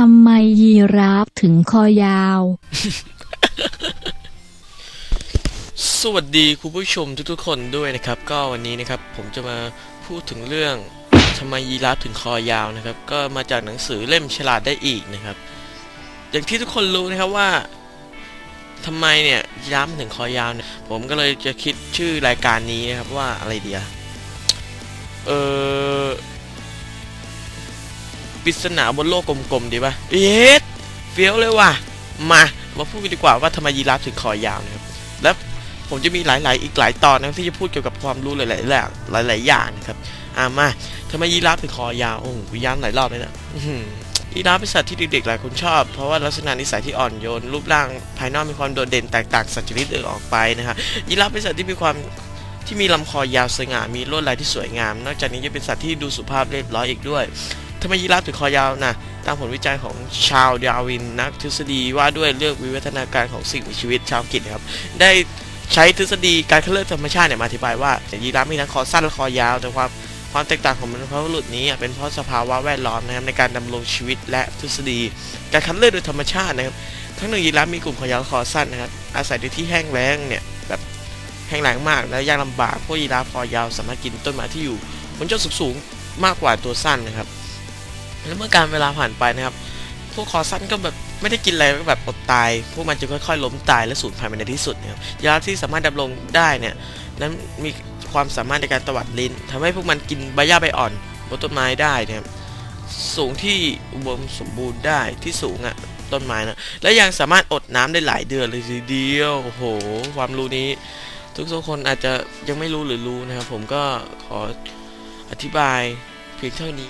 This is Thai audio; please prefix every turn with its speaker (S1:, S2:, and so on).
S1: ทำไมยีราฟถึงคอยาว
S2: สวัสดีคุณผู้ชมทุกๆคนด้วยนะครับ ก็วันนี้นะครับผมจะมาพูดถึงเรื่องทำไมยีราฟถึงคอยาวนะครับ ก็มาจากหนังสือเล่มฉลาดได้อีกนะครับ อย่างที่ทุกคนรู้นะครับว่าทำไมเนี่ยยีราฟถึงคอยาวเนี่ย ผมก็เลยจะคิดชื่อรายการนี้นะครับว่าอะไรเดียเออ ปริศนาบนโลกกลมๆดีป่ะเอ๊ะเฟี้ยวเลยว่ะ มามาพูดกันดีกว่าว่าทำไมยีราฟถึงคอยาวนะครับ แล้วผมจะมีหลาย ๆ อีกหลายตอนนะที่จะพูดเกี่ยวกับความรู้หลายๆอย่างหลาย ๆ อย่างนะครับ อ่ามาทำไมยีราฟถึงคอยาว โอ้โหย้ำหลายรอบเลยนะยีราฟเป็นสัตว์ที่เด็กๆหลายคนชอบ เพราะว่าลักษณะนิสัยที่อ่อนโยน รูปร่างภายนอกมีความโดดเด่นแตกต่างสัตว์ชนิดอื่นออกไปนะฮะยีราฟเป็นสัตว์ที่มีความที่มีลำคอยาวสง่ามีลวดลายที่สวยงาม นอกจากนี้ยังเป็นสัตว์ที่ดูสุภาพเรียบร้อยอีกด้วย ทำไมยีราฟถึงคอยาวนะตามผลวิจัยของชาวดาวินนักทฤษฎีว่าด้วยเรื่องวิวัฒนาการของสิ่งมีชีวิตชาวอังกฤษนครับ ได้ใช้ทฤษฎีการคัดเลือกธรรมชาติเนี่ยมาอธิบายว่ายีราฟมีทั้งคอสั้นและคอยาวแต่ความความแตกต่างของมนุษย์บุรุษนี้อะเป็นเพราะสภาวะแวดล้อมนะครับในการดำรงชีวิตและทฤษฎี การคัดเลือกโดยธรรมชาตินะครับ ทั้งหนึ่งยีราฟมีกลุ่มคอยาวคอสั้นนะครับอาศัยในที่แห้งแล้งเนี่ยแบบแห้งแล้งมากและยากลำบากพวกยีราฟคอยาวสามารถกินต้นไม้ที่อยู่บนยอดสูงๆมากกว่าตัวสั้นนะครับ และเมื่อการเวลาผ่านไปนะครับ พวกคอสั้นก็แบบไม่ได้กินอะไรก็แบบอดตาย พวกมันจะค่อยๆล้มตายและสูญพันธุ์ไปในที่สุดนะครับยีราฟที่สามารถดำรงได้เนี่ยนั้นมีความสามารถในการตวัดลิ้นทำให้พวกมันกินใบหญ้าใบอ่อนบนต้นไม้ได้นะครับสูงที่อุดมสมบูรณ์ได้ที่สูงอะ่ะต้นไม้นะและยังสามารถอดน้ำได้หลายเดือนเลยทีเดียวโอ้โห ความรู้นี้ ทุกๆคนอาจจะยังไม่รู้หรือรู้นะครับผมก็ขออธิบายเพียงเท่านี้